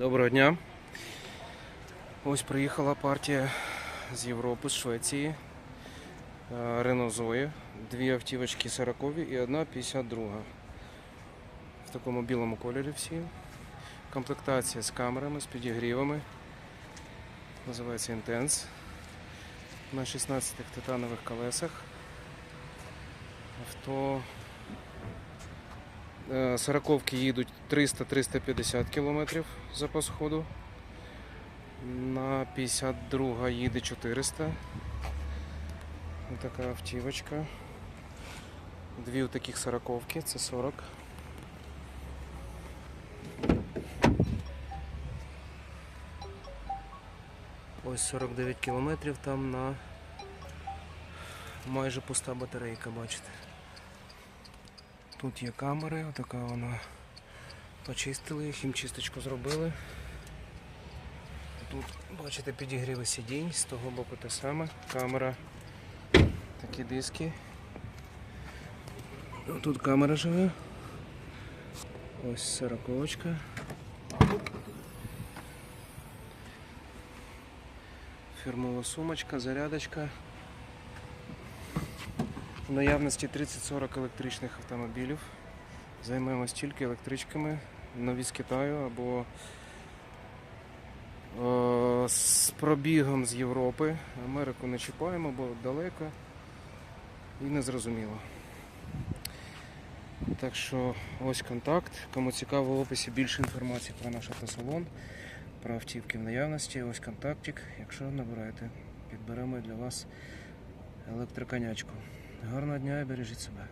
Доброго дня. Ось приїхала партія з Європи, з Швеції. Рено Зої. Дві автівочки 40 і одна 52. В такому білому кольорі всі. Комплектація з камерами, з підігрівами. Називається Intense. На 16 титанових колесах. Авто Е, Сороковки їдуть 300-350 км запас ходу. На 52 їде 400. Ось така автівочка. Дві таких сороковки, це 40. Ось 49 кілометрів там на майже пуста батарейка, бачите. Тут є камери, отака вона. Почистили їх, їм чисточку зробили. Тут, бачите, підігріви сидінь, з того боку те саме. Камера, такі диски. Тут камера живе. Ось сороковочка. Фірмова сумочка, зарядочка. В наявності 30-40 електричних автомобілів. Займаємось тільки електричками, нові з Китаю або е, з пробігом з Європи. Америку не чіпаємо, бо далеко і незрозуміло. Так що ось контакт. Кому цікаво в описі більше інформації про наш автосалон, про автівки в наявності. Ось контактик. Якщо набираєте, підберемо для вас електроконячку. Гарного дня і бережіть себе.